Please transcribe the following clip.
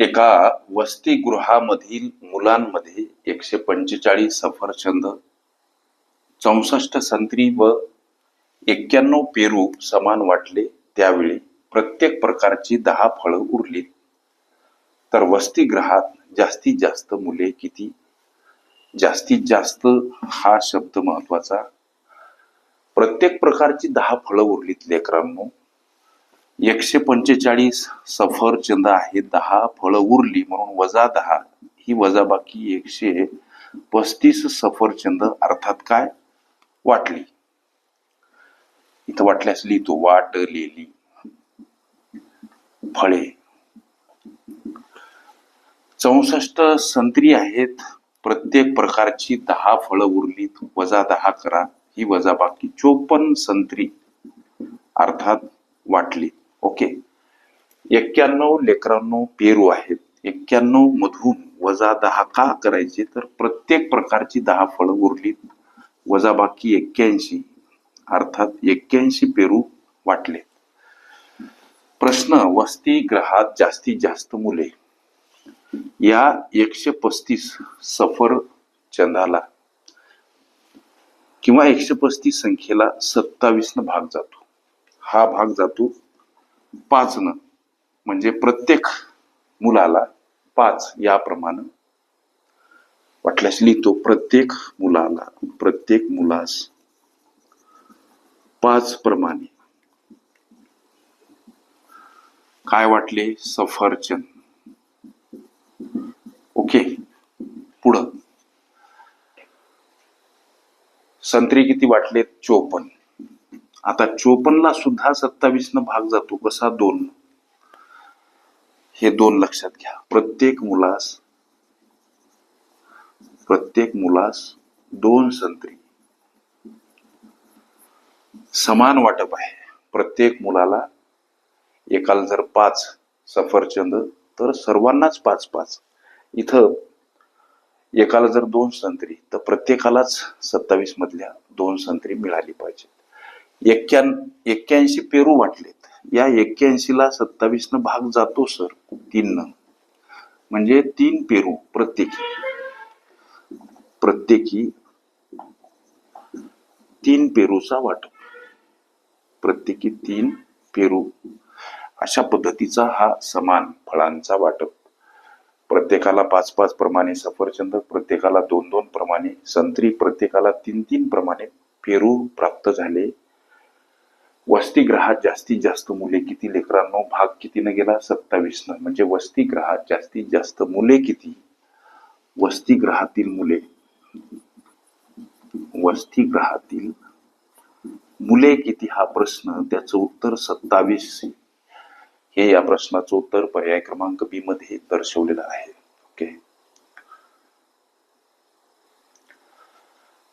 एका वसतिगृहामधील मुलांमध्ये एकशे पंचेचाळीस सफरचंद चौसष्ट संत्री व एक्क्याण्णव पेरू समान वाटले त्यावेळी प्रत्येक प्रकारची दहा फळं उरली. तर वसतिगृहात जास्तीत जास्त मुले किती? जास्तीत जास्त हा शब्द महत्त्वाचा प्रत्येक प्रकारची दहा फळं उरलीत लेकरांनो. एकशे पंचेचाळीस सफरचंद आहे दहा फळं उरली म्हणून वजा दहा. ही वजाबाकी एकशे पस्तीस सफरचंद अर्थात काय? वाटली. इथं वाटल्यास लिहितो. वाटलेली फळे. चौसष्ट संत्री आहेत. प्रत्येक प्रकारची दहा फळं उरलीत. वजा दहा करा. ही वजाबाकी चोपन्न संत्री अर्थात वाटली ओके. एक्क्याण्णव लेकरांनो पेरू आहेत. एक्क्याण्णव मधून वजा दहा का करायचे? तर प्रत्येक प्रकारची दहा फळं उरलीत वजाबाकी एक्क्याऐंशी. अर्थात एक्क्याऐंशी पेरू वाटले. प्रश्न वसतिगृहात जास्तीत जास्त मुले. या एकशे पस्तीस सफर चंदाला किंवा एकशे पस्तीस संख्येला सत्तावीस न भाग जातो. हा भाग जातो पाच न म्हणजे प्रत्येक मुलाला पाच याप्रमाणे. वाटल्यास लिहितो प्रत्येक मुलाला प्रत्येक मुलास पाच प्रमाणे. काय वाटले? सफरचंद. ओके. पुढं. संत्री किती वाटले चोपन्न. आता चोपन्नला सुद्धा सत्तावीस न भाग जातो. कसा? दोन. हे दोन लक्षात घ्या. प्रत्येक मुलास प्रत्येक मुलास दोन संत्री. समान वाटप आहे. प्रत्येक मुलाला एकाला जर पाच सफरचंद तर सर्वांनाच पाच पाच. इथं एकाला जर दोन संत्री तर प्रत्येकालाच सत्तावीस मधल्या दोन संत्री मिळाली पाहिजे एक्क्या एक्क्याऐंशी पेरू वाटलेत. या एक्क्याऐंशीला सत्तावीसनं भाग जातो सर. तीननं. म्हणजे तीन पेरू प्रत्येकी. प्रत्येकी तीन पेरूचा वाटप. प्रत्येकी तीन पेरू. अशा पद्धतीचा हा समान फळांचा वाटप. प्रत्येकाला पाच पाच प्रमाणे सफरचंद प्रत्येकाला दोन दोन प्रमाणे संत्री प्रत्येकाला तीन तीन प्रमाणे पेरू प्राप्त झाले. वसतिग्रहात जास्तीत जास्त मुले किती? लेकरांनो भाग कितीनं गेला? सत्तावीस न. म्हणजे वसतिग्रहात जास्तीत जास्त मुले किती? वसतिग्रहातील मुले. वसतिग्रहातील मुले किती हा प्रश्न? त्याचं उत्तर सत्तावीस. हे या प्रश्नाचं उत्तर पर्याय क्रमांक बी मध्ये दर्शवलेलं आहे.